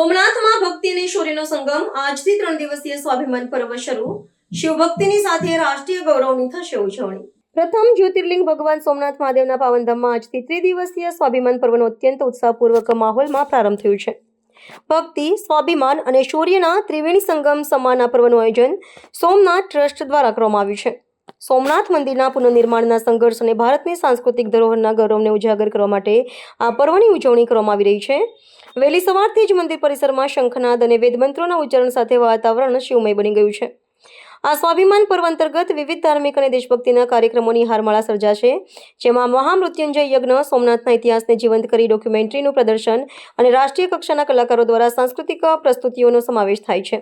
જ્યોતિર્લિંગનો સંગમ આજથી ત્રણ દિવસીય સ્વાભિમાન પર્વ શરૂ. શિવભક્તિની સાથે રાષ્ટ્રીય ગૌરવની થશે ઉજવણી. પ્રથમ જ્યોતિર્લિંગ ભગવાન સોમનાથ મહાદેવના પાવનધામમાં આજથી ત્રિદિવસીય સ્વાભિમાન પર્વનો અત્યંત ઉત્સાહપૂર્વક માહોલમાં પ્રારંભ થયું છે. ભક્તિ, સ્વાભિમાન અને શૌર્યના ત્રિવેણી સંગમ સમાન પર્વનું આયોજન સોમનાથ ટ્રસ્ટ દ્વારા કરવામાં આવ્યું છે. સોમનાથ મંદિરના પુનઃનિર્માણના સંઘર્ષ અને ભારતની સાંસ્કૃતિક ધરોહરના ગૌરવને ઉજાગર કરવા માટે આ પર્વની ઉજવણી કરવામાં આવી રહી છે. વહેલી સવારથી જ મંદિર પરિસરમાં શંખનાદ અને વેદમંત્રોના ઉચ્ચારણ સાથે વાતાવરણ શિવમય બની ગયું છે. આ સ્વાભિમાન પર્વ અંતર્ગત વિવિધ ધાર્મિક અને દેશભક્તિના કાર્યક્રમોની હારમાળા સર્જાશે, જેમાં મહામૃત્યુંજય યજ્ઞ, સોમનાથના ઇતિહાસને જીવંત કરી ડોક્યુમેન્ટરીનું પ્રદર્શન અને રાષ્ટ્રીય કક્ષાના કલાકારો દ્વારા સાંસ્કૃતિક પ્રસ્તુતિઓનો સમાવેશ થાય છે.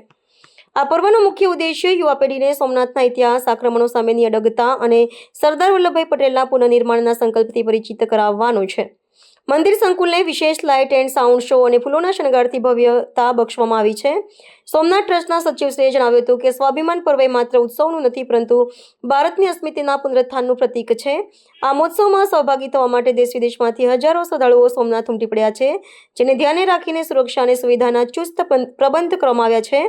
આ પર્વનો મુખ્ય ઉદ્દેશ્ય યુવા પેઢીને સોમનાથના ઇતિહાસ, આક્રમણો સામેની અડગતા અને સરદાર વલ્લભભાઈ પટેલના પુનઃનિર્માણના સંકલ્પથી પરિચિત કરાવવાનો છે. મંદિર સંકુલને વિશેષ લાઇટ એન્ડ સાઉન્ડ શો અને ફૂલોના શણગારથી ભવ્યતા બક્ષવામાં આવી છે. સોમનાથ ટ્રસ્ટના સચિવશ્રીએ જણાવ્યું હતું કે સ્વાભિમાન પર્વ માત્ર ઉત્સવનું નથી, પરંતુ ભારતની અસ્મિતિના પુનરુત્થાનનું પ્રતીક છે. આ મહોત્સવમાં સહભાગી થવા માટે દેશ વિદેશમાંથી હજારો શ્રદ્ધાળુઓ સોમનાથ ઉમટી પડ્યા છે, જેને ધ્યાને રાખીને સુરક્ષા અને સુવિધાના ચુસ્ત પ્રબંધ કરવામાં છે.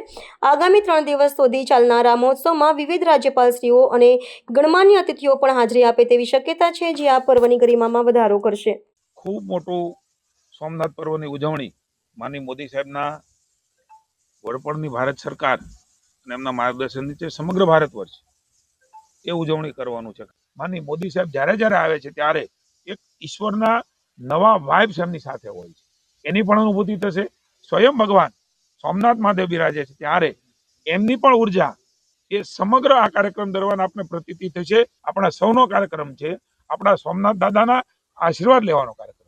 આગામી ત્રણ દિવસ સુધી ચાલનારા મહોત્સવમાં વિવિધ રાજ્યપાલશ્રીઓ અને ગણમાન્ય અતિથિઓ પણ હાજરી આપે તેવી શક્યતા છે, જે આ પર્વની ગરિમામાં વધારો કરશે. ખૂબ મોટું સોમનાથ પર્વની ઉજવણી માનની મોદી સાહેબના વડપણની ભારત સરકાર અને એમના માર્ગદર્શન નીચે સમગ્ર ભારત વર્ષ એ ઉજવણી કરવાનું છે. માનની મોદી સાહેબ જ્યારે જ્યારે આવે છે ત્યારે એક ઈશ્વરના નવા વાઇબ્સ એમની સાથે હોય છે. એની પણ અનુભૂતિ થશે. સ્વયં ભગવાન સોમનાથ મહાદેવ બિરાજે છે ત્યારે એમની પણ ઊર્જા એ સમગ્ર આ કાર્યક્રમ દરમિયાન આપણે પ્રતીતિ થશે. આપણા સૌનો કાર્યક્રમ છે. આપણા સોમનાથ દાદાના આશીર્વાદ લેવાનો કાર્યક્રમ